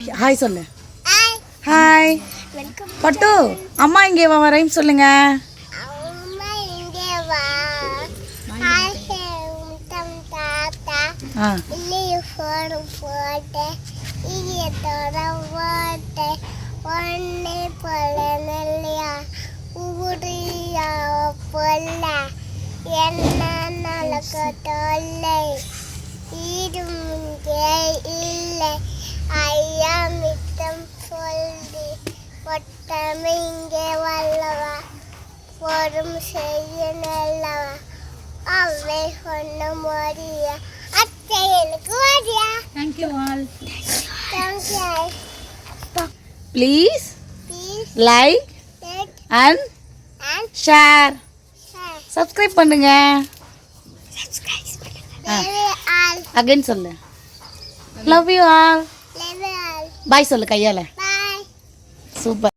Hi சொல்லு. Hi பட்டு அம்மா இங்கே வா ரைம் சொல்லுங்க. அம்மா இங்கே வா. ஒட்டம் இங்கே வல்லவா பொறும் செய்ய நல்லவா அவை சொன்ன மோதியா அத்தை எனக்கு Wadia thank you all thank you please like and share subscribe பண்ணுங்க. அகைன் சொல்லு. லவ் யூ ஆல் பாய் சொல்லு கையால. பாய் சூப்பர்